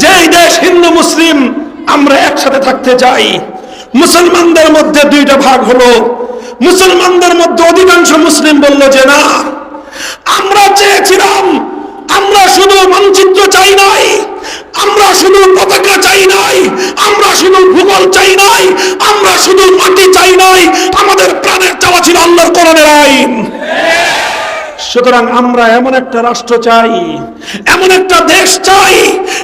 যে এই দেশ হিন্দু, মুসলিম, আমরা একসাথে থাকতে চাই। মুসলমানদের মধ্যে দুইটা ভাগ হলো। মুসলমানদের মধ্যে অধিকাংশ মুসলিম বলল যে না, আমরা চেয়েছিলাম, আমরা শুধু মানচিত্র চাই নাই, আমরা শুধু পতাকা চাই নাই, আমরা শুধু ভূগোল চাই নাই, আমরা শুধু মাটি চাই নাই, আমাদের প্রাণের চাওয়া ছিল আল্লাহর কোরআনের আইন। সুতরাং আমরা এমন একটা রাষ্ট্র চাই, এমন একটা দেশ চাই,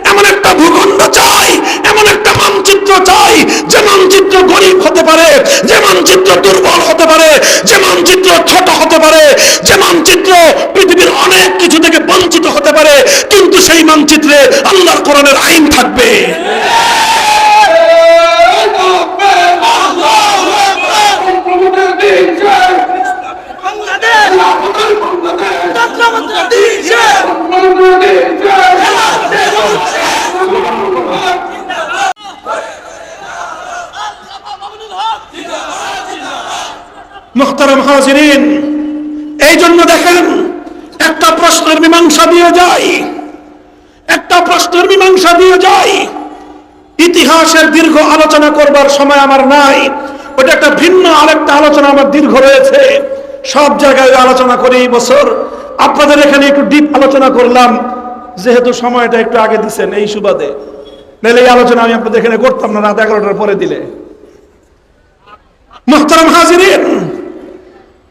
এমন একটা ভূখণ্ড চাই, এমন একটা মানচিত্র চাই, যে মানচিত্র গরিব হতে পারে, যে মানচিত্র দুর্বল হতে পারে, যে মানচিত্র ছোট হতে পারে, যে মানচিত্র পৃথিবীর অনেক কিছু থেকে বঞ্চিত হতে পারে, কিন্তু সেই মানচিত্রে আল্লাহর কোরআনের আইন থাকবে। মুখতারাম হাজিরিন এই জন্য দেখেন একটা প্রশ্নের মীমাংসা দিয়ে যাই একটা প্রশ্নের মীমাংসা দিয়ে যাই ইতিহাসের দীর্ঘ আলোচনা করবার সময় আমার নাই, ওটা একটা ভিন্ন আরেকটা আলোচনা আমার দীর্ঘ রয়েছে। সব জায়গায় আলোচনা করি এই বছর। আপনাদের এখানে একটু ডিপ আলোচনা করলাম, যেহেতু সময়টা একটু আগে দিচ্ছেন এই সুবাদে। নাহলে এই আলোচনা আমি আপনাদের এখানে করতাম না, রাত এগারোটার পরে দিলে। মোহতারাম হাজিরিন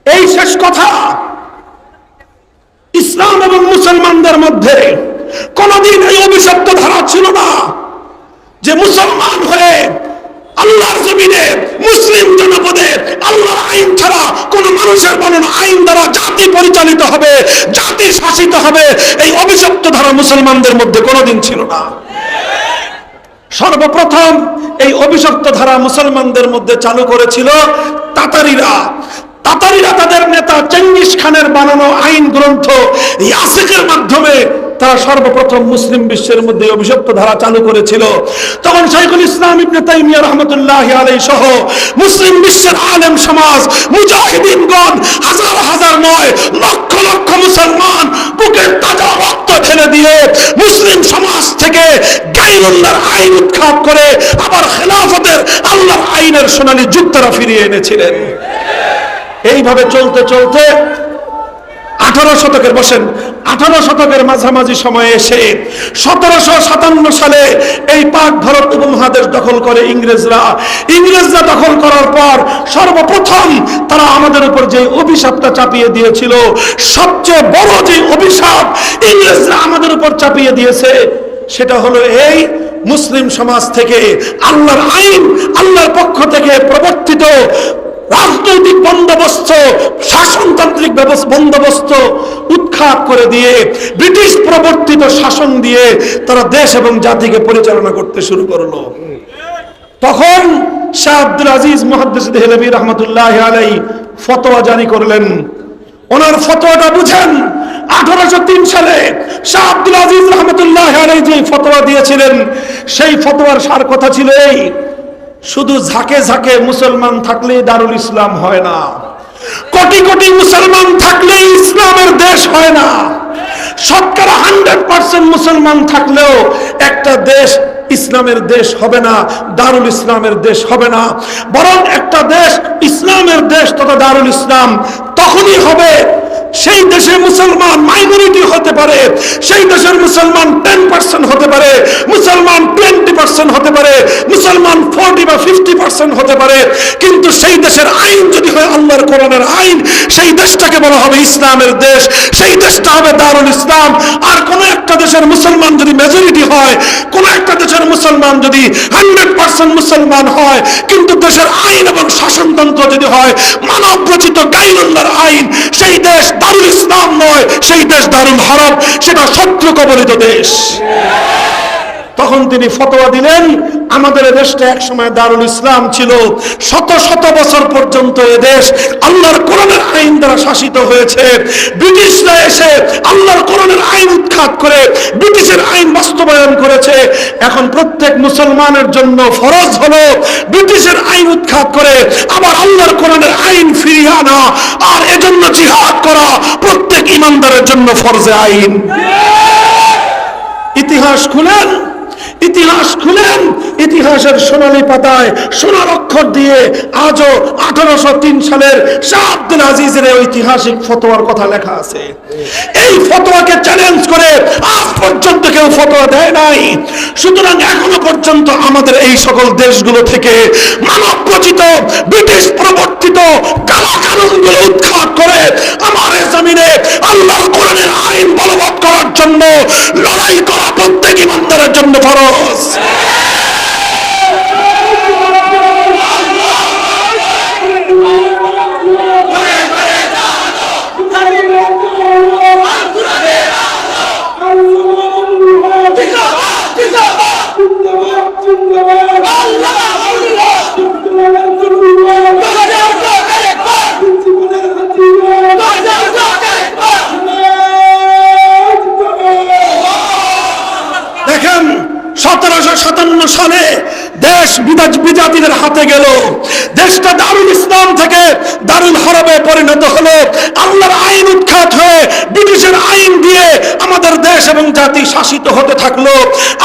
এই শেষ কথা। ইসলাম এবং মুসলমানদের মধ্যে কোনদিন এই অভিশপ্ত ধারা ছিল না যে মুসলমান হয়ে আল্লাহর জমিনে মুসলিম জনপদে আল্লাহর আইন ছাড়া কোন মানুষের বানানো আইন দ্বারা জাতি পরিচালিত হবে, জাতি শাসিত হবে, এই অভিশপ্ত ধারা মুসলমানদের মধ্যে কোনোদিন ছিল না। সর্বপ্রথম এই অভিশপ্ত ধারা মুসলমানদের মধ্যে চালু করেছিল তাতারিরা। তাতারিরা তাদের নেতা চেঙ্গিস খানের বানানো আইন গ্রন্থ ইয়াসিকের মাধ্যমে তারা সর্বপ্রথম মুসলিম বিশ্বের মধ্যে অভিশপ্ত ধারা চালু করেছিল। তখন শাইখুল ইসলাম ইবনে তাইমিয়া রহমতুল্লাহ আলাই সহ মুসলিম বিশ্বের আলেম সমাজ, মুজাহিদিনগণ, হাজার হাজার নয়, লক্ষ লক্ষ মুসলমান বুকের তাজা রক্ত ঢেলে দিয়ে মুসলিম সমাজ থেকে গাইরুল্লাহর আইন উৎখাত করে আবার খেলাফতের আল্লাহর আইনের সোনালী যুগ তারা ফিরিয়ে এনেছিলেন। এইভাবে চলতে চলতে আঠারো শতকের বসেন, আঠারো শতকের মাঝামাঝি সময়ে এসে সতেরোশো সাতান্ন সালে এই পাক ভারত উপমহাদেশ দখল করে ইংরেজরা। ইংরেজরা দখল করার পর সর্বপ্রথম তারা আমাদের উপর যে অভিশাপটা চাপিয়ে দিয়েছিল, সবচেয়ে বড় যে অভিশাপ ইংরেজরা আমাদের উপর চাপিয়ে দিয়েছে, সেটা হলো এই মুসলিম সমাজ থেকে আল্লাহর আইন, আল্লাহর পক্ষ থেকে প্রবর্তিত রাজনৈতিক বন্দোবস্ত, শাসনতান্ত্রিক বন্দোবস্ত উৎখাত করে দিয়ে, ব্রিটিশ প্রবর্তিত শাসন দিয়ে তারা দেশ এবং জাতিকে পরিচালনা করতে শুরু করল। তখন শাহ আব্দুল আজিজ মহাদ্দেশ রহমতুল্লাহ আলাই ফতোয়া জারি করলেন। ওনার ফতোয়াটা বুঝেন, আঠারোশো তিন সালে শাহ আব্দুল আজিজ রহমতুল্লাহ আলাই যে ফতোয়া দিয়েছিলেন, সেই ফতোয়ার সার কথা ছিল এই শুধু ঝাঁকে ঝাঁকে মুসলমান থাকলে দারুল ইসলাম হয় না। কোটি কোটি মুসলমান থাকলে ইসলামের দেশ হয় না। শতকরা হান্ড্রেড পার্সেন্ট মুসলমান থাকলেও একটা দেশ ইসলামের দেশ হবে না, দারুল ইসলামের দেশ হবে না। বরং একটা দেশ ইসলামের দেশ তথা দারুল ইসলাম তখনই হবে সেই দেশে মুসলমান মাইনরিটি হতে পারে, সেই দেশের মুসলমান টেন পার্সেন্ট হতে পারে, মুসলমান টোয়েন্টি পার্সেন্ট হতে পারে, মুসলমান ফোরটি বা ফিফটি পার্সেন্ট হতে পারে। কিন্তু সেই দেশের আইন যদি হয় আল্লাহর কোরআনের আইন, সেই দেশটাকে বলা হবে ইসলামের দেশ, সেই দেশটা হবে দারুল ইসলাম। দেশের মুসলমান যদি মেজরিটি হয়, কোন একটা দেশের মুসলমান যদি হান্ড্রেড পার্সেন্ট মুসলমান হয়, কিন্তু দেশের আইন এবং শাসনতন্ত্র যদি হয় মানব রচিত গাইনুল্লাহর আইন, সেই দেশ দারুল ইসলাম নয়, সেই দেশ দারুল হারাম, সেটা শত্রু কবলিত দেশ। তখন তিনি ফতোয়া দিলেন, আমাদের দেশটা এক সময় দারুল ইসলাম ছিল। শত শত বছর পর্যন্ত এ দেশ আল্লাহর কোরআনের আইন দ্বারা শাসিত হয়েছে। ব্রিটিশরা এসে আল্লাহর কোরআনের আইন উৎখাত করে ব্রিটিশের আইন বাস্তবায়ন করেছে। এখন প্রত্যেক মুসলমানের জন্য ফরজ হলো ব্রিটিশের আইন উৎখাত করে, আবার আল্লাহর কোরআনের আইন ফিরিয়ে আনা। আর এজন্য জিহাদ করা প্রত্যেক ইমানদারের জন্য ফরজে আইন। ইতিহাস খুলেন ইতিহাস খুলেন, ইতিহাসের সোনালী পাতায় সোনার অক্ষর দিয়ে আজও আঠারোশো তিন সালের শাহ আজিজের ঐতিহাসিক ফতোয়ার কথা লেখা আছে। এই ফতোয়াকে চ্যালেঞ্জ করে আজ পর্যন্ত কেউ ফতোয়া দেয় নাই। সুতরাং এখনও পর্যন্ত আমাদের এই সকল দেশগুলো থেকে মানব রচিত ব্রিটিশ প্রবর্তিত কালা উৎখাত করে আমার জমিনে আল্লাহর কোরআনের আইন বলবৎ করার জন্য, লড়াই করা প্রত্যেক ইমানদারের জন্য ফরজ। দেখেন দেশটা দারুল ইসলাম থেকে দারুল হরবে পরিণত হলো। আল্লাহর আইন উৎখাত হয়ে, ব্রিটিশের আইন দিয়ে আমাদের দেশ এবং জাতি শাসিত হতে থাকল।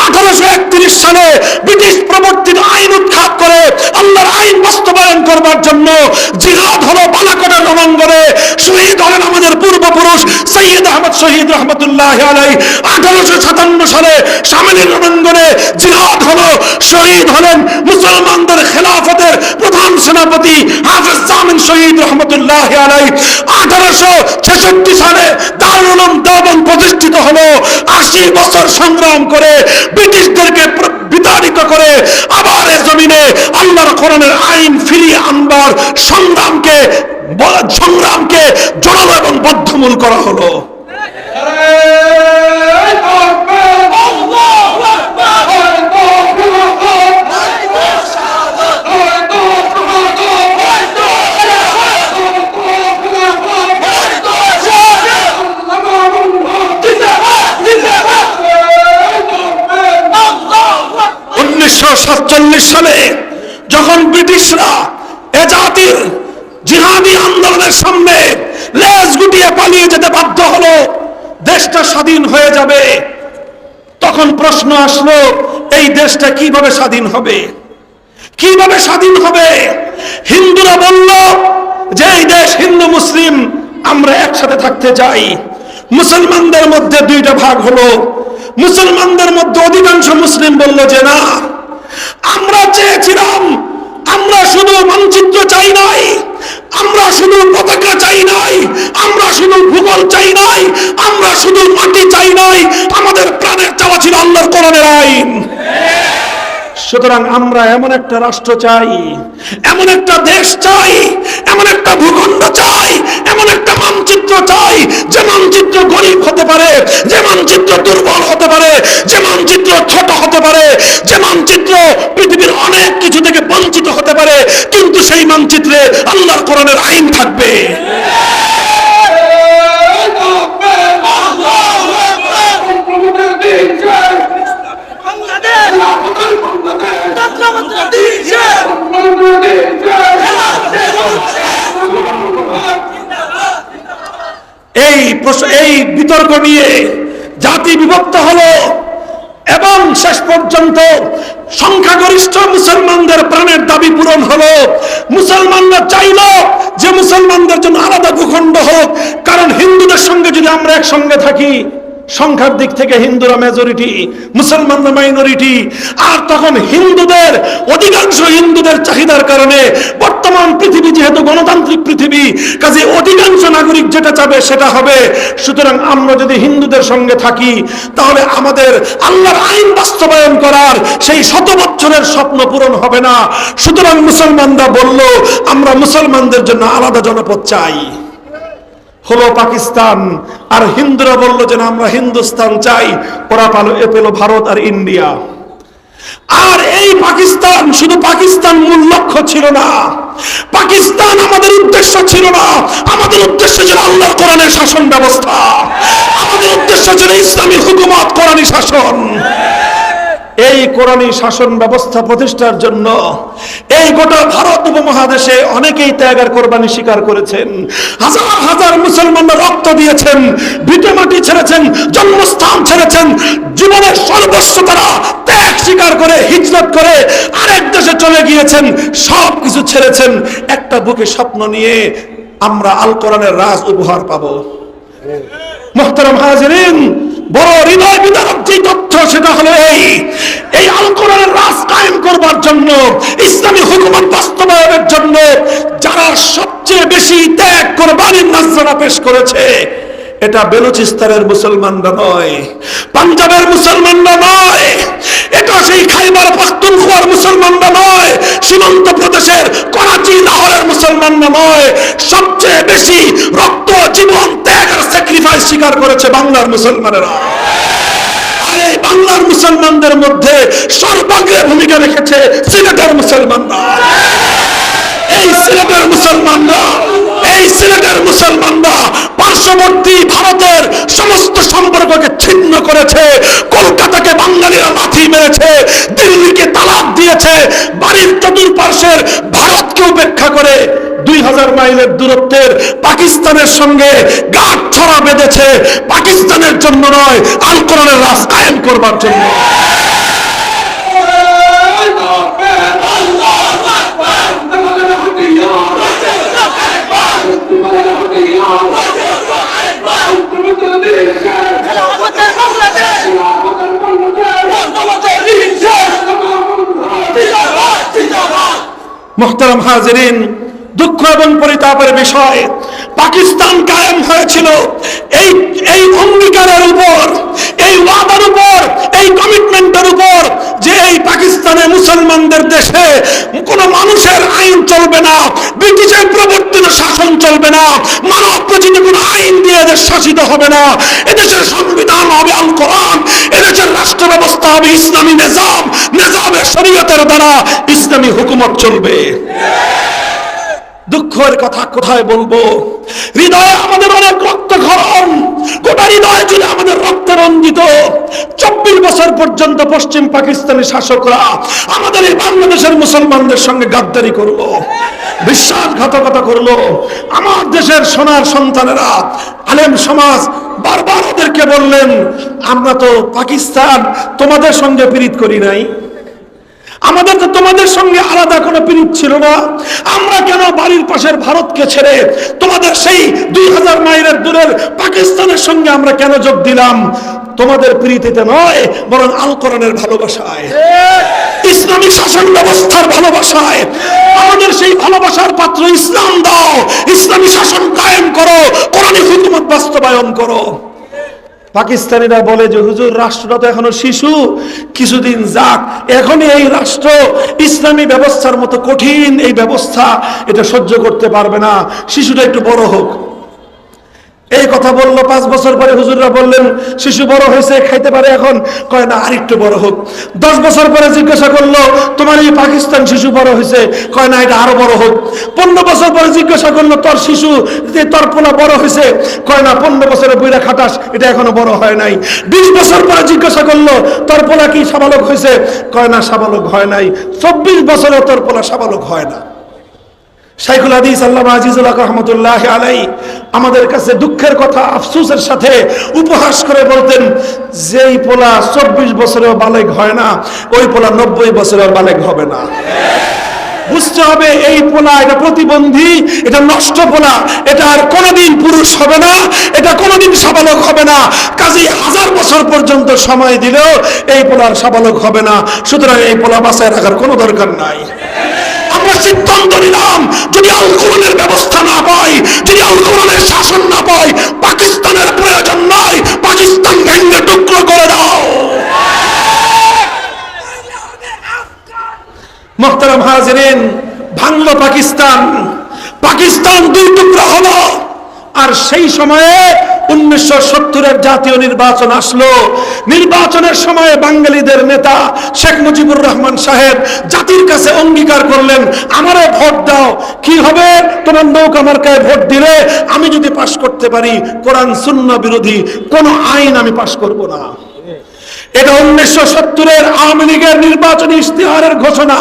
আঠারোশো একত্রিশ সালে ব্রিটিশ প্রবর্তিত আইন উৎখাত করে আল্লাহর আইন বাস্তবায়ন করবার জন্য জিহাদ হলো শহীদ হলেন আমাদের পূর্বপুরুষ সৈয়দ আহমদ শহীদ রহমতুল্লাহ আলাই আঠারোশো সাতান্ন সালে সামিলের রণাঙ্গনে জিহাদ হলো, শহীদ হলেন মুসলমানদের খেলাফতের প্রধান সেনাপতি হাফেজ জামিন শহীদ রহমতুল্লাহ আলাই আঠারোশো ছেষট্টি সালে দারুল উলুম প্রতিষ্ঠিত হলো। আশি বছর সংগ্রাম করে ব্রিটিশদেরকে বিতাড়িত করে আবার জমিনে আল্লাহর কোরআনের আইন ফিরিয়ে আনবার সংগ্রামকে সংগ্রামকে জড়ালো এবং বদ্ধমূল করা হলো উনিশশো সাতচল্লিশ সালে যখন ব্রিটিশরা এ জাতির জিহাদি আন্দোলনের সামনে লেজ গুটিয়ে পালিয়ে যেতে বাধ্য হলো দেশটা স্বাধীন হয়ে যাবে তখন প্রশ্ন আসলো, এই দেশটা কীভাবে স্বাধীন হবে? কীভাবে স্বাধীন হবে? হিন্দুরা বলল যে এই দেশ হিন্দু, মুসলিম, আমরা একসাথে থাকতে যাই মুসলমানদের মধ্যে দুইটা ভাগ হলো। মুসলমানদের মধ্যে অধিকাংশ মুসলিম বলল যে না, আমরা চেয়েছিলাম আমরা শুধু মানচিত্র চাই নাই। আমরা শুধু পতাকা চাই নাই। আমরা শুধু ভূগোল চাই নাই। আমরা শুধু মাটি চাই নাই। আমাদের প্রাণের চাওয়া ছিল আল্লাহর কোরআনের আইন। সুতরাং আমরা এমন একটা রাষ্ট্র চাই, এমন একটা দেশ চাই, এমন একটা ভূখণ্ড চাই, এমন একটা মানচিত্র চাই, যে মানচিত্র গরিব হতে পারে, যে মানচিত্র দুর্বল হতে পারে, যে মানচিত্র ছোট হতে পারে, যে মানচিত্র পৃথিবীর অনেক কিছু থেকে বঞ্চিত হতে পারে, কিন্তু সেই মানচিত্রে আল্লাহর কোরআনের আইন থাকবে। এই বিতর্ক নিয়ে জাতি বিভক্ত হলো এবং শেষ পর্যন্ত সংখ্যাগরিষ্ঠ মুসলমানদের প্রাণের দাবি পূরণ হলো। মুসলমানরা চাইল যে মুসলমানদের জন্য আলাদা ভূখণ্ড হোক। কারণ হিন্দুদের সঙ্গে যদি আমরা একসঙ্গে থাকি, সংখ্যার দিক থেকে হিন্দুরা মেজরিটি মুসলমানরা মাইনরিটি আর তখন হিন্দুদের, অধিকাংশ হিন্দুদের চাহিদার কারণে বর্তমান পৃথিবী যেহেতু গণতান্ত্রিক পৃথিবী, কাজে অধিকাংশ নাগরিক যেটা চাবে সেটা হবে, সুতরাং আমরা যদি হিন্দুদের সঙ্গে থাকি, তাহলে আমাদের আল্লাহর আইন বাস্তবায়ন করার সেই শত বছরের স্বপ্ন পূরণ হবে না। সুতরাং মুসলমানরা বলল, আমরা মুসলমানদের জন্য আলাদা জনপদ চাই। হলো পাকিস্তান। আর হিন্দুরা বলল যে, না, আমরা হিন্দুস্তান চাই। ওরা পালো, এ পেল ভারত আর ইন্ডিয়া। আর এই পাকিস্তান শুধু পাকিস্তান মূল লক্ষ্য ছিল না। পাকিস্তান আমাদের উদ্দেশ্য ছিল না। আমাদের উদ্দেশ্য ছিল আল্লাহ কোরআনের শাসন ব্যবস্থা। আমাদের উদ্দেশ্য ছিল ইসলামী হুকুমত কোরআনী শাসন। এই কোরআনী শাসন ব্যবস্থা প্রতিষ্ঠার জন্য এই গোটা ভারত উপমহাদেশে অনেকেই ত্যাগের কোরবানি স্বীকার করেছেন। হাজার হাজার মুসলমানরা রক্ত দিয়েছেন, ভিটে মাটি ছেড়েছেন, জন্মস্থান ছেড়েছেন। জীবনের সর্বস্ব তারা ত্যাগ স্বীকার করে, হিজরত করে আরেক দেশে চলে গিয়েছেন সব কিছু ছেড়েছেন। একটা বুকে স্বপ্ন নিয়ে আমরা আল কোরআনের রাজ উপহার পাবো। মোহতারাম হাজিরিন বড় হৃদয় বিদারক যে তথ্য, সেটা হলো এই। এই আল রাজ কায়েম করবার জন্য, ইসলামী হুকুমত বাস্তবায়নের জন্য যারা সবচেয়ে বেশি ত্যাগ কোরবানির নাজরানা পেশ করেছে, এটা বেলুচিস্তানের মুসলমানরা নয়, পাঞ্জাবের মুসলমানরা নয়, এটা সেই খাইবার পাখতুনখোয়ার মুসলমানরা নয় সীমান্ত প্রদেশের করাচি লাহোরের মুসলমানরা নয় সবচেয়ে বেশি রক্ত জীবন ত্যাগ আর স্যাক্রিফাইস স্বীকার করেছে বাংলার মুসলমানেরা। আর এই বাংলার মুসলমানদের মধ্যে সর্বাগ্রে ভূমিকা রেখেছে সিলেটের মুসলমানরা। এই সিলেটের মুসলমানরা, এই সিলেটের মুসলমানরা পার্শ্ববর্তী ভারতের সমস্ত সম্পর্ককে ছিন্ন করেছে, কলকাতাকে বাঙালিরা লাথি মেরেছে, দিল্লিকে তালাক দিয়েছে, বাড়ির চতুর্পার্শ্বের ভারতকে উপেক্ষা করে দুই হাজার মাইলের দূরত্বের পাকিস্তানের সঙ্গে গাঁট ছড়া বেঁধেছে। পাকিস্তানের জন্য নয়, আল কোরআনের কায়েম করবার জন্য খেলাফতের বাংলাদেশ বঙ্গবন্ধুর জিন্দাবাদ জিন্দাবাদ মোহতারাম হাজরিন দুঃখ এবং পরিতাপের বিষয় পাকিস্তান কায়েম হয়েছিল। এই এই অঙ্গীকারের উপর, এই ওয়াদার উপর, এই কমিটমেন্টের উপর যে এই পাকিস্তানে মুসলমানদের দেশে কোন মানুষের আইন চলবে না, ব্রিটিশের প্রবর্তিত শাসন চলবে না, মানব প্রচিত কোন আইন দিয়ে এদের শাসিত হবে না। এদেশের সংবিধান হবে আল কোরআন, এদেশের রাষ্ট্র ব্যবস্থা হবে ইসলামী নিজাম, নিজামের শরীয়তের দ্বারা ইসলামী হুকুমত চলবে। দুঃখের কথা কোথায় বলব? হৃদয়ে আমাদের অনেক রক্ত রক্তক্ষরণ গোটা হৃদয় জুড়ে আমাদের রক্ত রঞ্জিত। চব্বিশ বছর পর্যন্ত পশ্চিম পাকিস্তানের শাসকরা আমাদের এই বাংলাদেশের মুসলমানদের সঙ্গে গাদ্দারি করল, বিশ্বাসঘাতকতা করল। আমার দেশের সোনার সন্তানেরা, আলেম সমাজ বারবার ওদেরকে বললেন, আমরা তো পাকিস্তান, তোমাদের সঙ্গে পীড়িত করি নাই। আমাদের তো তোমাদের সঙ্গে আলাদা কোনো পিরিত ছিল না। আমরা কেন বাড়ির পাশের ভারতকে ছেড়ে তোমাদের সেই দুই হাজার মাইলের দূরের পাকিস্তানের সঙ্গে আমরা কেন যোগ দিলাম? তোমাদের প্রীতিতে নয়, বরং আল কোরআনের ভালোবাসায়। ইসলামী শাসন ব্যবস্থার ভালোবাসায়। আমাদের সেই ভালোবাসার পাত্র ইসলাম দাও। ইসলামী শাসন কায়েম করো। কোরআনী হুকুমত বাস্তবায়ন করো। পাকিস্তানিরা বলে যে, হুজুর, রাষ্ট্রটা তো এখনও শিশু। কিছুদিন যাক, এখনই এই রাষ্ট্র ইসলামী ব্যবস্থার মতো কঠিন। এই ব্যবস্থা এটা সহ্য করতে পারবে না। শিশুটা একটু বড় হোক। এই কথা বলল, পাঁচ বছর পরে হুজুররা বললেন, শিশু বড় হয়েছে, খাইতে পারে এখন? কয়, না, আরেকটু বড় হোক। দশ বছর পরে জিজ্ঞাসা করল, তোমার এই পাকিস্তান শিশু বড় হয়েছে? কয়, না, এটা আরও বড় হোক। পনেরো বছর পরে জিজ্ঞাসা করল, তোর শিশু তোর পোলা বড় হয়েছে? কয়, না, পনেরো বছরে বইরা খাটাস, এটা এখনও বড় হয় নাই। বিশ বছর পরে জিজ্ঞাসা করল, তোর পোলা কি সাবালক হয়েছে? কয়, না, সাবালক হয় নাই। চব্বিশ বছরে তোর পোলা সাবালক হয় না। শাইখুল হাদিস আল্লামা আজিজুল রহমতুল্লাহ আলাই আমাদের কাছে দুঃখের কথা, আফসোসের সাথে উপহাস করে বলতেন, যেই পোলা চব্বিশ বছরেও বালেগ হয় না, ওই পোলা নব্বই বছরেও বালেগ হবে না। বুঝতে হবে, এই পোলা এটা প্রতিবন্ধী, এটা নষ্ট পোলা, এটা আর কোনোদিন পুরুষ হবে না, এটা কোনোদিন সাবালক হবে না। কাজে হাজার বছর পর্যন্ত সময় দিলেও এই পোলার সাবালক হবে না। সুতরাং এই পোলা বাসায় রাখার কোনো দরকার নাই। সিদ্ধান্ত নিলাম, যদি আল কোরআনের ব্যবস্থা না পাই, যদি আল কোরআনের শাসন না পাই, পাকিস্তানের প্রয়োজন নয় পাকিস্তান ভেঙে টুকরো করে দাও। মোহতারাম হাজরিন, ভাঙলো পাকিস্তান পাকিস্তান দুই টুকরো হলো, আর সেই সময়ে উনিশশো সত্তরের জাতীয় নির্বাচন আসলো। নির্বাচনের সময়ে বাঙালিদের নেতা শেখ মুজিবুর রহমান সাহেব জাতির কাছে অঙ্গীকার করলেন আমারও ভোট দাও। কি হবে? তোমার নৌকা মার্কায় ভোট দিলে আমি যদি পাশ করতে পারি, কোরআন শূন্য বিরোধী কোনো আইন আমি পাশ করব না। এটা উনিশশো সত্তরের আওয়ামী লীগের নির্বাচনী ইশতেহারের ঘোষণা।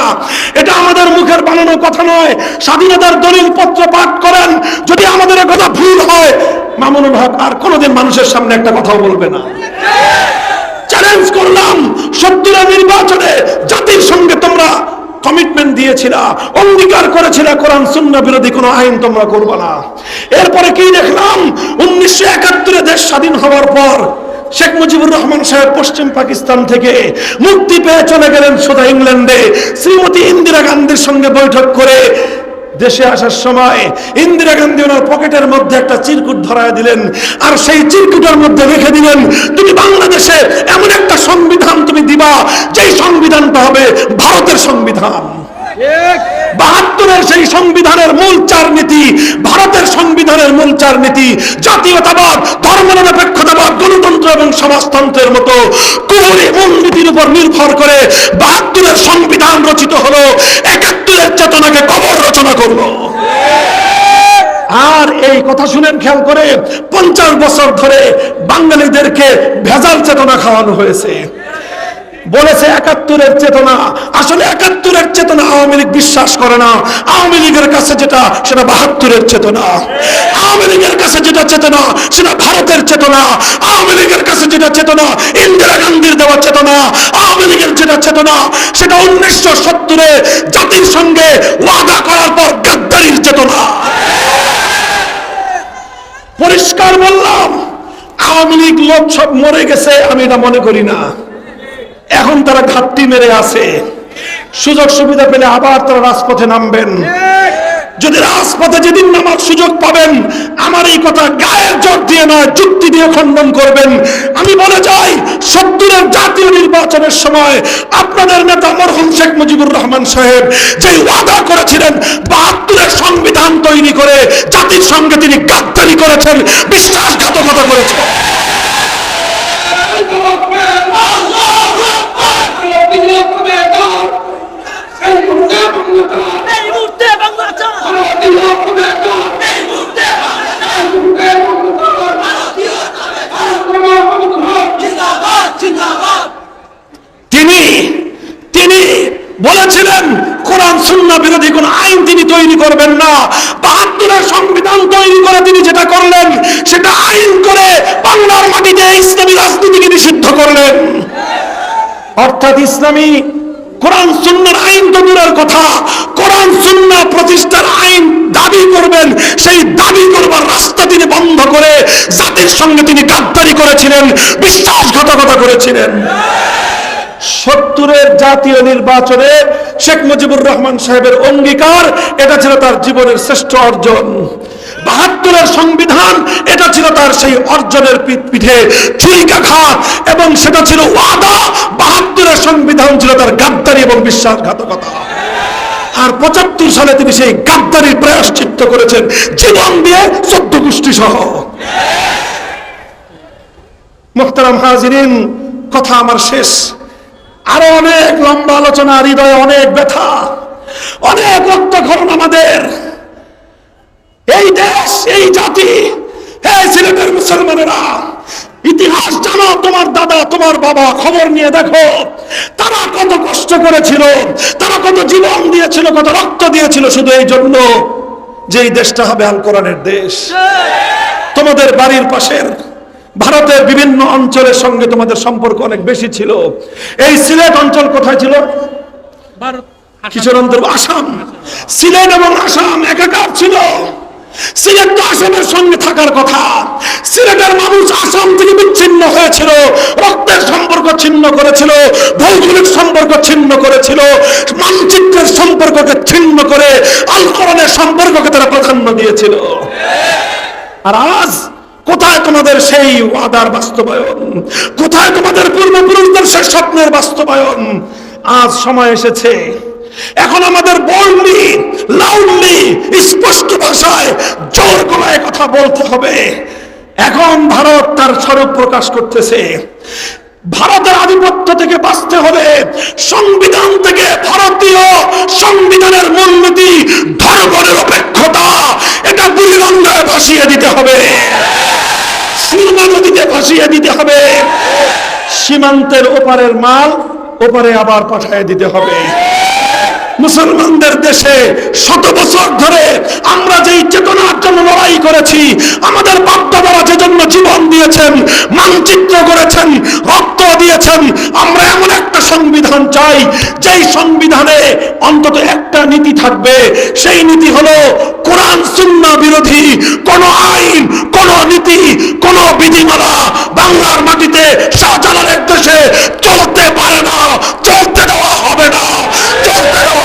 এটা আমাদের মুখের বানানো কথা নয়। স্বাধীনতার দলিল পত্র পাঠ করেন। যদি আমাদের কথা ভুল হয় মামুনুল হক, আর কোনোদিন মানুষের সামনে একটা কথাও বলবে না। চ্যালেঞ্জ করলাম সত্তরের নির্বাচনে জাতির সঙ্গে তোমরা কমিটমেন্ট দিয়েছিল, অঙ্গীকার করেছিল কোরআন শূন্য বিরোধী কোনো আইন তোমরা করবে না। এরপরে কি দেখলাম? উনিশশো একাত্তরে দেশ স্বাধীন হওয়ার পর শেখ মুজিবুর রহমান সাহেব পশ্চিম পাকিস্তান থেকে মুক্তি পেয়ে চলে গেলেন সোজা ইংল্যান্ডে। শ্রীমতী ইন্দিরা গান্ধীর সঙ্গে বৈঠক করে দেশে আসার সময় ইন্দিরা গান্ধী ওনার পকেটের মধ্যে একটা চিরকুট ধরায় দিলেন, আর সেই চিরকুটের মধ্যে রেখে দিলেন, তুমি বাংলাদেশের এমন একটা সংবিধান তুমি দিবা, যেই সংবিধানটা হবে ভারতের সংবিধান। বাহাত্তরের সেই সংবিধানের মূল চার নীতি, ভারতের সংবিধানের মূল চার নীতি, জাতীয়তাবাদ, ধর্মনিরপেক্ষতাবাদ, গণতন্ত্র এবং সমাজতন্ত্রের মতো কুহুরি মূলনীতির উপর নির্ভর করে বাহাত্তরের সংবিধান রচিত হলো, একাত্তরের চেতনাকে কবর রচনা করল। আর এই কথা শুনেন, খেয়াল করে পঞ্চাশ বছর ধরে বাঙালিদেরকে ভেজাল চেতনা খাওয়ানো হয়েছে। বলেছে একাত্তরের চেতনা। আসলে একাত্তরের চেতনা আওয়ামী লীগ বিশ্বাস করে না। আওয়ামী লীগের কাছে যেটা, সেটা বাহাত্তরের চেতনা। আওয়ামী লীগের কাছে যেটা চেতনা, সেটা ভারতের চেতনা। আওয়ামী লীগের কাছে যেটা চেতনা, ইন্দিরা গান্ধীর দেওয়া চেতনা। আওয়ামী লীগের যেটা চেতনা, সেটা উনিশশো সত্তরে জাতির সঙ্গে ওয়াদা করার পর গাদ্দারির চেতনা। পরিষ্কার বললাম, আওয়ামী লীগ লোক সব মরে গেছে, আমি এটা মনে করি না। এখন তারা ঘাটতি মেরে আছে। সুযোগ সুবিধা পেলে আবার তারা রাজপথে নামবেন। যদি রাজপথে যেদিন নামার সুযোগ পাবেন, আমার এই কথা গায়ের জোর দিয়ে নয়, যুক্তি দিয়ে খণ্ডন করবেন। আমি বলে যাই, সত্তরের জাতীয় নির্বাচনের সময় আপনাদের নেতা মরহুম শেখ মুজিবুর রহমান সাহেব যে ওয়াদা করেছিলেন, বাহাত্তরের সংবিধান তৈরি করে জাতির সঙ্গে তিনি গাদ্দারি করেছেন, বিশ্বাসঘাতকতা করেছেন। তিনি তিনি বলেছিলেন, কোরআন, সুন্নাহ বিরোধী কোন আইন তিনি তৈরি করবেন না। বাহাত্তরের সংবিধান তৈরি করে তিনি যেটা করলেন, সেটা আইন করে বাংলার মাটিতে ইসলামী রাজনীতিকে নিষিদ্ধ করলেন। অর্থাৎ ইসলামী কোরআন সুন্নার আইন তো দূরের কথা। কোরআন সুন্নাহ প্রতিষ্ঠার আইন দাবি করবেন, সেই দাবি করবার রাস্তা তিনি বন্ধ করে জাতির সঙ্গে তিনি গাদ্দারি করেছিলেন, বিশ্বাসঘাতকতা করেছিলেন। সত্তরের জাতীয় নির্বাচনে শেখ মুজিবুর রহমান সাহেবের অঙ্গীকার, এটা ছিল তার জীবনের শ্রেষ্ঠ অর্জন। বাহাত্তরের সংবিধান, এটা ছিল তার সেই অর্জনের পিঠে ছুরিকাঘাত এবং সেটা ছিল ওয়াদা। বাহাত্তরের সংবিধান ছিল তার গাদ্দারি এবং বিশ্বাসঘাতকতা। আর পঁচাত্তর সালে তিনি সেই গাদ্দারির প্রয়াস প্রায়শ্চিত্ত করেছেন, জীবন দিয়ে চোদ্দ গোষ্ঠী সহ মোখতারাম হাজিরিন, কথা আমার শেষ। আরও অনেক লম্বা আলোচনা, হৃদয়ে অনেক ব্যথা, অনেক রক্তক্ষরণ আমাদের। এই দেশ এই জাতি এই সিলেটের মুসলমানেরা ইতিহাস জানো তোমার দাদা তোমার বাবা খবর নিয়ে দেখো তারা কত কষ্ট করেছিল তারা কত জীবন দিয়েছিল কত রক্ত দিয়েছিল শুধু এই জন্য যে এই দেশটা হবে আল কোরআনের দেশ। তোমাদের বাড়ির পাশের ভারতের বিভিন্ন অঞ্চলের সঙ্গে তোমাদের সম্পর্ক অনেক বেশি ছিল। এই সিলেট অঞ্চল কোথায় ছিল? কিশোর অঞ্চল আসাম। সিলেট এবং আসাম একাকার ছিল। সিলেট আসামের সঙ্গে থাকার কথা। সিলেটের মানুষ আসাম থেকে বিচ্ছিন্ন হয়েছিল, রক্তের সম্পর্ক ছিন্ন করেছিল, ভৌগোলিক সম্পর্ক ছিন্ন করেছিল, মানচিত্রের সম্পর্ককে ছিন্ন করে আল সম্পর্ককে তারা প্রাধান্য দিয়েছিল। আর আজ কোথায় তোমাদের সেই ওয়াদার বাস্তবায়ন? কোথায় তোমাদের পূর্বপুরুষদের সেই স্বপ্নের বাস্তবায়ন? আজ সময় এসেছে। এখন আমাদের বললি লাউডলি স্পষ্ট ভাষায় জোর গলায় কথা বলতে হবে। এখন ভারত তার স্বরূপ প্রকাশ করতেছে। ভারতের আধিপত্য থেকে বাঁচতে হলে সংবিধান থেকে ভারতীয় সংবিধানের মূলনীতি ধর্মনিরপেক্ষতা এটা বুড়িগঙ্গায় ভাসিয়ে দিতে হবে। সুরমা নদীতে ভাসিয়ে দিতে হবে। সীমান্তের ওপারের মাল ওপারে আবার পাঠিয়ে দিতে হবে। মুসলমানদের দেশে শত বছর ধরে আমরা যেই চেতনার জন্য লড়াই করেছি, আমাদের বাপদাদারা যে জন্য জীবন দিয়েছেন, মানচিত্র করেছেন রক্ত দিয়েছেন, আমরা এমন একটা সংবিধান চাই, যেই সংবিধানে অন্তত একটা নীতি থাকবে। সেই নীতি হলো কোরআন সুন্না বিরোধী, কোন আইন, কোন নীতি, কোন বিধিমালা বাংলার মাটিতে শাহজালালের দেশে চলতে পারে না, চলতে দেওয়া হবে না, চলতে দেওয়া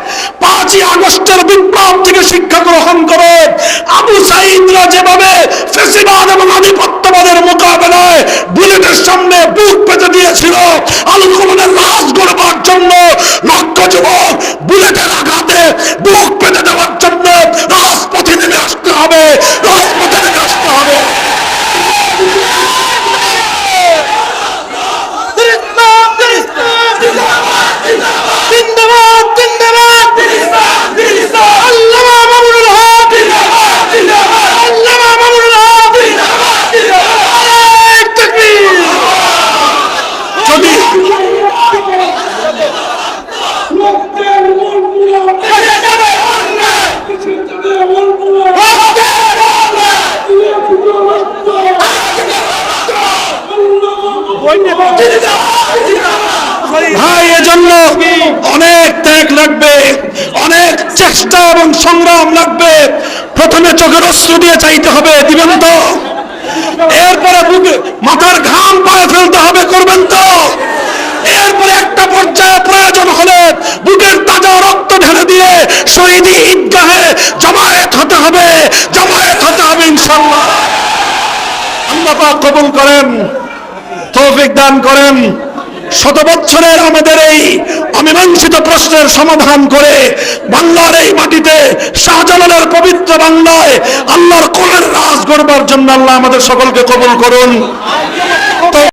পাঁচই আগস্টের বিপ্লব থেকে শিক্ষা গ্রহণ করে আবু সাইদরা যেভাবে ফেসিবাদ এবং আধিপত্যবাদের মোকাবেলায় বুলেটের সামনে বুক পেতে দিয়েছিল আন্দোলনের লাশ গড়বার জন্য লক্ষ যুবক বুলেটের আঘাতে বুক পেতে দেওয়ার জন্য রাজপথে নেমে আসতে হবে রাজপথে নেমে আসতে হবে জিন্দাবাদ জিন্দাবাদ আল্লামা মামুনুল হক আল্লামা মামুনুল হক আলাইহিক তাকবীর যদি ভাই এজন্য অনেক ত্যাগ অনেক চেষ্টা এবং সংগ্রাম লাগবে। প্রথমে চোখের অশ্রু দিয়ে চাইতে হবে, দিবেন তো। এরপরে মাথার ঘাম পায়ে ফেলতে হবে, করবেন তো। এরপরে একটা পর্যায়ে প্রয়োজন হলে বুকের তাজা রক্ত ঢেলে দিয়ে শহীদি ঈদগাহে জমায়েত হতে হবে, জমায়েত হতে হবে ইনশাল্লাহ আল্লাহ কবুল করেন, তৌফিক দান করেন। শত বছরের আমাদের এই অমীমাংসিত প্রশ্নের সমাধান করে বাংলার এই মাটিতে শাহজালালের পবিত্র বাংলায় আল্লাহর কোরআন রাজ গড়বার জন্য আল্লাহ আমাদের সকলকে কবল করুন।